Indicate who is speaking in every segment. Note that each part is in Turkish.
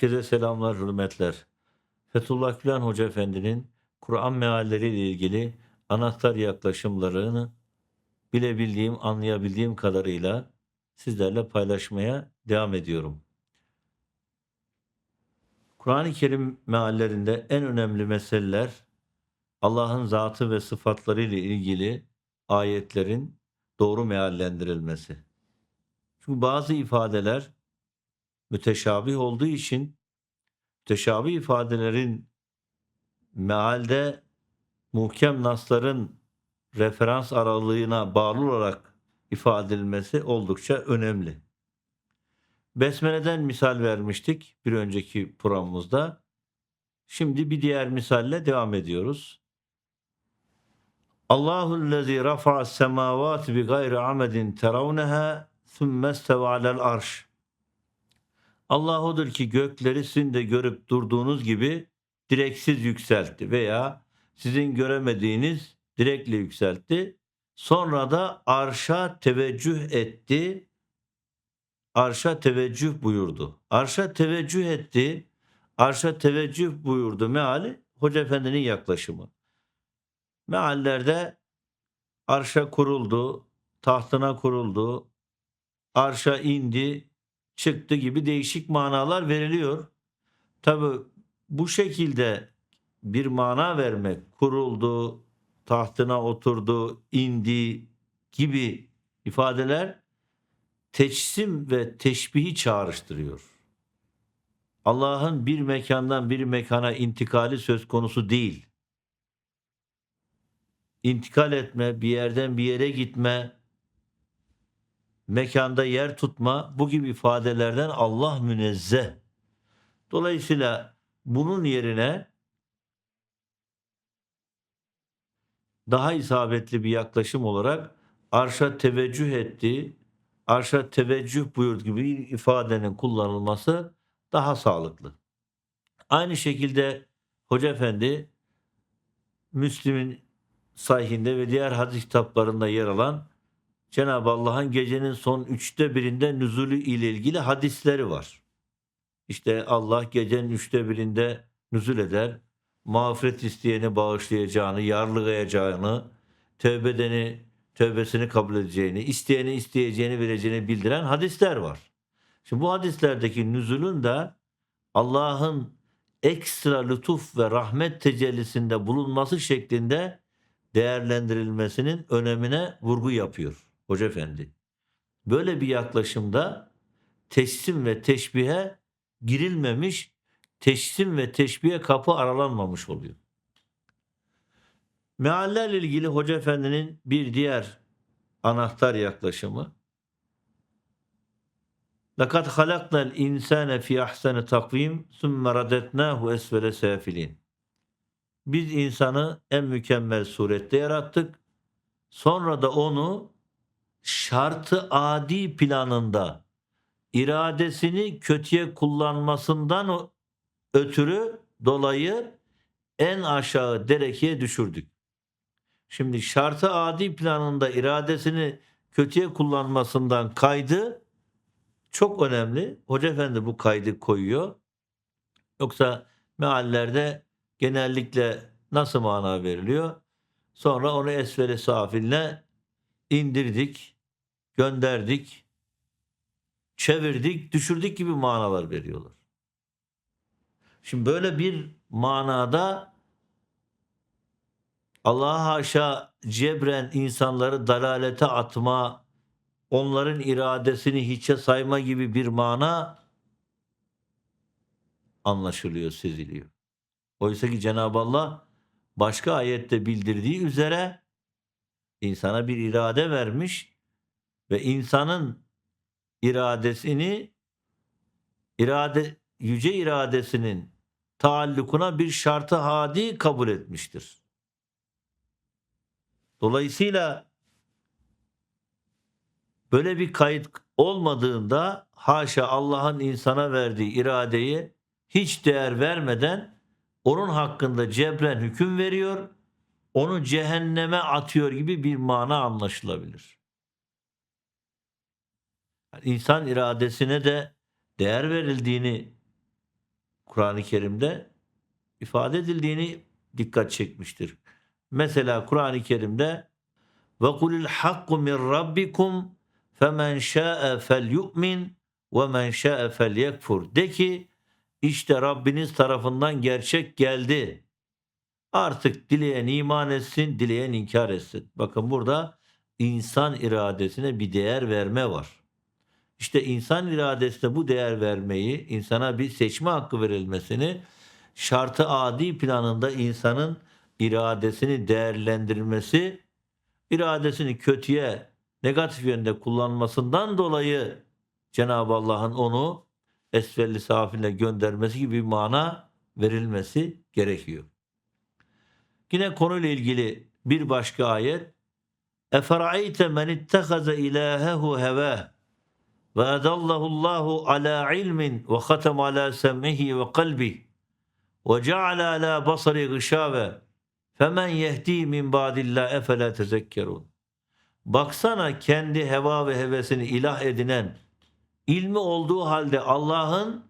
Speaker 1: Herkese selamlar, hürmetler. Fethullah Gülen Hoca Efendi'nin Kur'an mealleriyle ilgili anahtar yaklaşımlarını bilebildiğim, anlayabildiğim kadarıyla sizlerle paylaşmaya devam ediyorum. Kur'an-ı Kerim meallerinde en önemli meseleler Allah'ın zatı ve sıfatları ile ilgili ayetlerin doğru meallendirilmesi. Çünkü bazı ifadeler müteşabih olduğu için müteşabih ifadelerin mealde muhkem nasların referans aralığına bağlı olarak ifade edilmesi oldukça önemli. Besmele'den misal vermiştik bir önceki programımızda. Şimdi bir diğer misalle devam ediyoruz. Allahu lezî rafa'a semâvâti bi gayri amedin teravneha thumme isteva alel arş. Allah odur ki gökleri sizin de görüp durduğunuz gibi direksiz yükseltti veya sizin göremediğiniz direkle yükseltti. Sonra da arşa teveccüh etti. Arşa teveccüh buyurdu. Arşa teveccüh etti. Arşa teveccüh buyurdu meali Hoca Efendi'nin yaklaşımı. Meallerde arşa kuruldu, tahtına kuruldu, arşa indi, çıktı gibi değişik manalar veriliyor. Tabi bu şekilde bir mana vermek, kuruldu, tahtına oturdu, indi gibi ifadeler teçsim ve teşbihi çağrıştırıyor. Allah'ın bir mekandan bir mekana intikali söz konusu değil. İntikal etme, bir yerden bir yere gitme, mekanda yer tutma bu gibi ifadelerden Allah münezzeh. Dolayısıyla bunun yerine daha isabetli bir yaklaşım olarak arşa teveccüh etti, arşa teveccüh buyurdu gibi bir ifadenin kullanılması daha sağlıklı. Aynı şekilde Hoca Efendi Müslim'in sahihinde ve diğer hadis kitaplarında yer alan Cenab-ı Allah'ın gecenin son üçte birinde nüzulü ile ilgili hadisleri var. İşte Allah gecenin üçte birinde nüzul eder, mağfiret isteyeni bağışlayacağını, yarlıgayacağını, tövbedeni, tövbesini kabul edeceğini, isteyeni isteyeceğini vereceğini bildiren hadisler var. Şimdi bu hadislerdeki nüzulün de Allah'ın ekstra lütuf ve rahmet tecellisinde bulunması şeklinde değerlendirilmesinin önemine vurgu yapıyor Hoca efendi. Böyle bir yaklaşımda teslim ve teşbihe girilmemiş, teslim ve teşbihe kapı aralanmamış oluyor. Meallerle ilgili Hoca Efendi'nin bir diğer anahtar yaklaşımı Lakat halaknal insane fi ahsani takvim sümme radetnahu esvele sefilin. Biz insanı en mükemmel surette yarattık. Sonra da onu şartı adi planında iradesini kötüye kullanmasından ötürü dolayı en aşağı derekeye düşürdük. Şimdi şartı adi planında iradesini kötüye kullanmasından kaydı çok önemli. Hoca Efendi bu kaydı koyuyor. Yoksa meallerde genellikle nasıl mana veriliyor? Sonra onu esfere safiline indirdik, gönderdik, çevirdik, düşürdük gibi manalar veriyorlar. Şimdi böyle bir manada Allah'a haşa cebren insanları dalalete atma, onların iradesini hiçe sayma gibi bir mana anlaşılıyor, seziliyor. Oysa ki Cenab-ı Allah başka ayette bildirdiği üzere insana bir irade vermiş ve insanın iradesini irade yüce iradesinin taallukuna bir şartı hadi kabul etmiştir. Dolayısıyla böyle bir kayıt olmadığında haşa Allah'ın insana verdiği iradeyi hiç değer vermeden onun hakkında cebren hüküm veriyor, onu cehenneme atıyor gibi bir mana anlaşılabilir. Yani insan iradesine de değer verildiğini Kur'an-ı Kerim'de ifade edildiğini dikkat çekmiştir. Mesela Kur'an-ı Kerim'de ve kulil hakku min rabbikum femen şa'e felyu'min ve men şa'e felyekfur. De ki işte Rabbiniz tarafından gerçek geldi. Artık dileyen iman etsin, dileyen inkar etsin. Bakın burada insan iradesine bir değer verme var. İşte insan iradesine bu değer vermeyi, insana bir seçme hakkı verilmesini, şartı adi planında insanın iradesini değerlendirmesi, iradesini kötüye, negatif yönde kullanmasından dolayı Cenab-ı Allah'ın onu esfelli safile göndermesi gibi bir mana verilmesi gerekiyor. Yine konuyla ilgili bir başka ayet Efera'eyte men ittehaze ilahehu heveh ve edallahu Allahu ala ilmin ve khatem ala sem'ihi ve kalbi ve ceale ala basari gışave femen yehdi min ba'dillah efela tezekkerun. Baksana kendi heva ve hevesini ilah edinen ilmi olduğu halde Allah'ın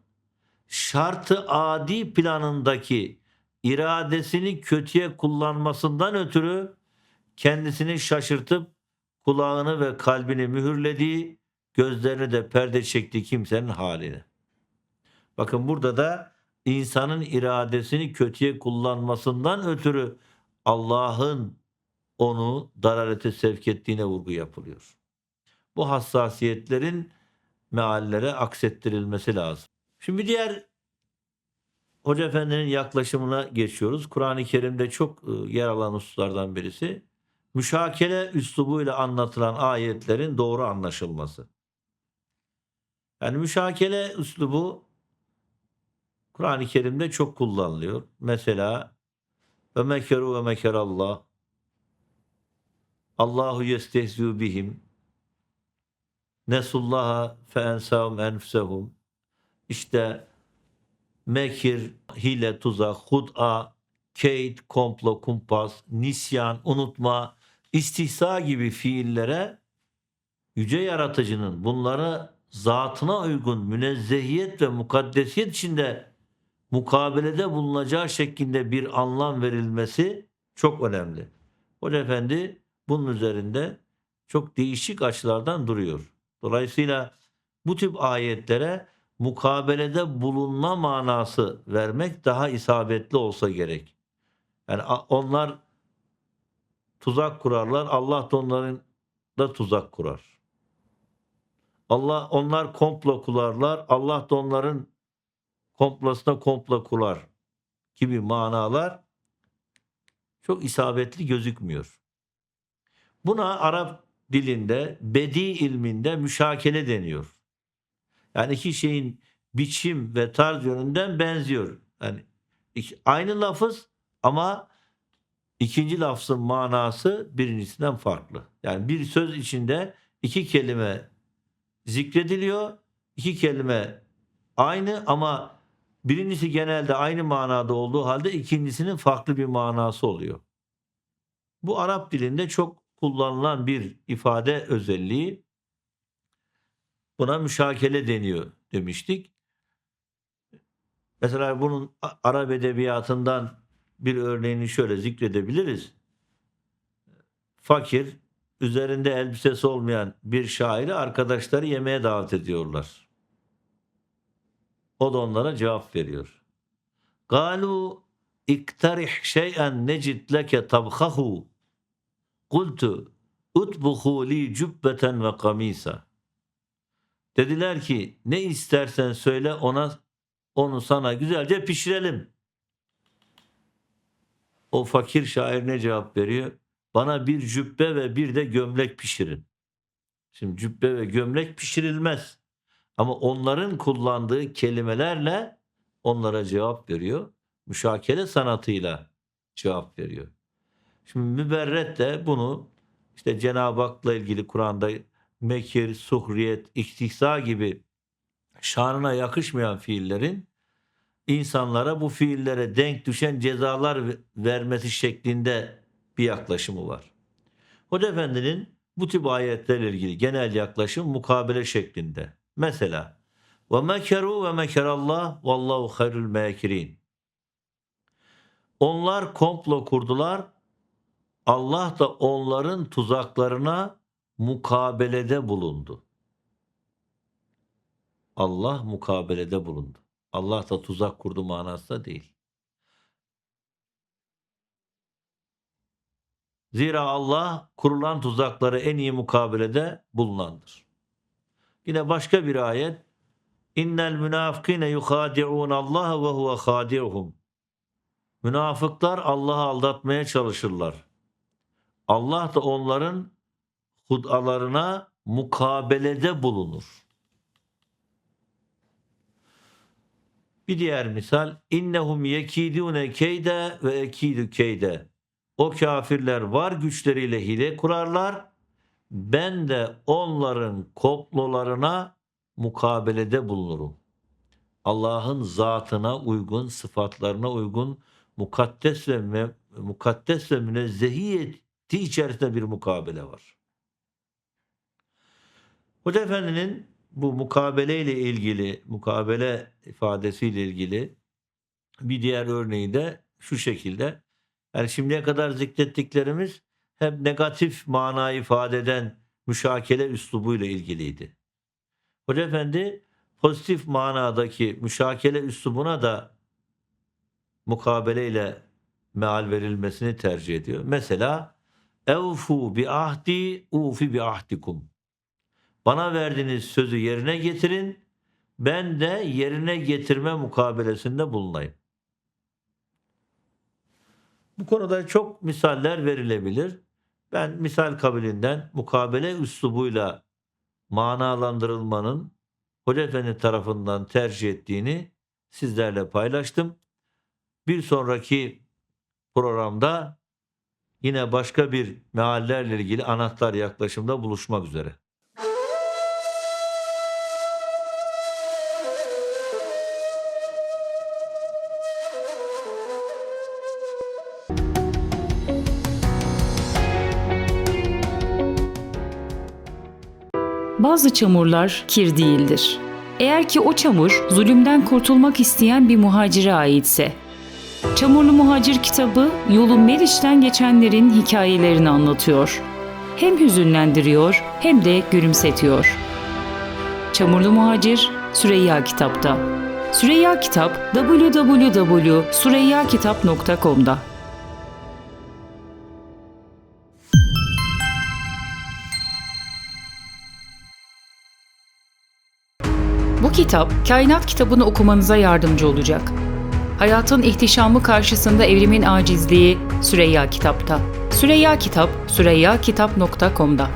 Speaker 1: şartı adi planındaki iradesini kötüye kullanmasından ötürü kendisini şaşırtıp kulağını ve kalbini mühürlediği, gözlerini de perde çektiği kimsenin haline. Bakın burada da insanın iradesini kötüye kullanmasından ötürü Allah'ın onu dararete sevk ettiğine vurgu yapılıyor. Bu hassasiyetlerin meallere aksettirilmesi lazım. Şimdi diğer Hoca Efendi'nin yaklaşımına geçiyoruz. Kur'an-ı Kerim'de çok e, yer alan hususlardan birisi müşakele üslubuyla anlatılan ayetlerin doğru anlaşılması. Yani müşakele üslubu Kur'an-ı Kerim'de çok kullanılıyor. Mesela ve mekeru ve mekerallah Allahu yestehzi'u bihim Nesullaha fe ensahum enfusehum İşte mekir, hile, tuzak, hud'a, keyd, komplo, kumpas, nisyan, unutma, istihza gibi fiillere yüce yaratıcının bunları zatına uygun münezzehiyet ve mukaddesiyet içinde mukabelede bulunacağı şeklinde bir anlam verilmesi çok önemli. Hoca Efendi bunun üzerinde çok değişik açılardan duruyor. Dolayısıyla bu tip ayetlere mukabelede bulunma manası vermek daha isabetli olsa gerek. Yani onlar tuzak kurarlar. Allah da onların da tuzak kurar. Allah onlar komplo kurarlar. Allah da onların komplosuna komplo kurar gibi manalar çok isabetli gözükmüyor. Buna Arap dilinde, bedi ilminde müşakele deniyor. Yani iki şeyin biçim ve tarz yönünden benziyor. Yani aynı lafız ama ikinci lafzın manası birincisinden farklı. Yani bir söz içinde iki kelime zikrediliyor. İki kelime aynı ama birincisi genelde aynı manada olduğu halde ikincisinin farklı bir manası oluyor. Bu Arap dilinde çok kullanılan bir ifade özelliği. Buna müşakele deniyor demiştik. Mesela bunun Arap edebiyatından bir örneğini şöyle zikredebiliriz. Fakir, üzerinde elbisesi olmayan bir şairi arkadaşları yemeğe davet ediyorlar. O da onlara cevap veriyor. Galu iktarih şey'en necid leke tabhahu kultu utbuhu li cübbeten ve kamisa. Dediler ki ne istersen söyle ona onu sana güzelce pişirelim. O fakir şair ne cevap veriyor? Bana bir cübbe ve bir de gömlek pişirin. Şimdi cübbe ve gömlek pişirilmez. Ama onların kullandığı kelimelerle onlara cevap veriyor. Müşakele sanatıyla cevap veriyor. Şimdi müberret de bunu işte Cenab-ı Hak'la ilgili Kur'an'da mekir, suhriyet, istihza gibi şanına yakışmayan fiillerin insanlara bu fiillere denk düşen cezalar vermesi şeklinde bir yaklaşımı var. Hoca Efendi'nin bu tip ayetlerle ilgili genel yaklaşım mukabele şeklinde. Mesela Ve mekeru ve mekerallah vallahu hayrul mekirin. Onlar komplo kurdular. Allah da onların tuzaklarına mukabelede bulundu. Allah mukabelede bulundu. Allah da tuzak kurdu manasında değil. Zira Allah kurulan tuzakları en iyi mukabelede bulunandır. Yine başka bir ayet İnnel münafıkine yuhadi'un Allah ve huve hadi'uhum. Münafıklar Allah'ı aldatmaya çalışırlar. Allah da onların hudalarına mukabelede bulunur. Bir diğer misal innehum yekidune keyde ve ekidu keyde. O kafirler var güçleriyle hile kurarlar. Ben de onların komplolarına mukabelede bulunurum. Allah'ın zatına uygun, sıfatlarına uygun mukaddes ve mukaddes ve münezzehiyeti içerisinde bir mukabele var. Hoca Efendi'nin bu mukabele ile ilgili, mukabele ifadesiyle ilgili bir diğer örneği de şu şekilde. Yani şimdiye kadar zikrettiklerimiz hep negatif mana ifade eden müşakele üslubuyla ilgiliydi. Hoca Efendi pozitif manadaki müşakele üslubuna da mukabeleyle meal verilmesini tercih ediyor. Mesela evfu bi ahdi ufi bi ahdikum. Bana verdiğiniz sözü yerine getirin. Ben de yerine getirme mukabelesinde bulunayım. Bu konuda çok misaller verilebilir. Ben misal kabilinden mukabele üslubuyla manalandırılmanın Hoca Efendi tarafından tercih ettiğini sizlerle paylaştım. Bir sonraki programda yine başka bir meallerle ilgili anahtar yaklaşımda buluşmak üzere.
Speaker 2: Bazı çamurlar kir değildir. Eğer ki o çamur zulümden kurtulmak isteyen bir muhacire aitse. Çamurlu Muhacir kitabı yolu Meriç'ten geçenlerin hikayelerini anlatıyor. Hem hüzünlendiriyor hem de gülümsetiyor. Çamurlu Muhacir Süreyya Kitap'ta. Süreyya Kitap www.süreyyakitap.com'da. Bu kitap kainat kitabını okumanıza yardımcı olacak. Hayatın ihtişamı karşısında evrimin acizliği Süreyya Kitap'ta. Süreyya Kitap, süreyyakitap.com'da.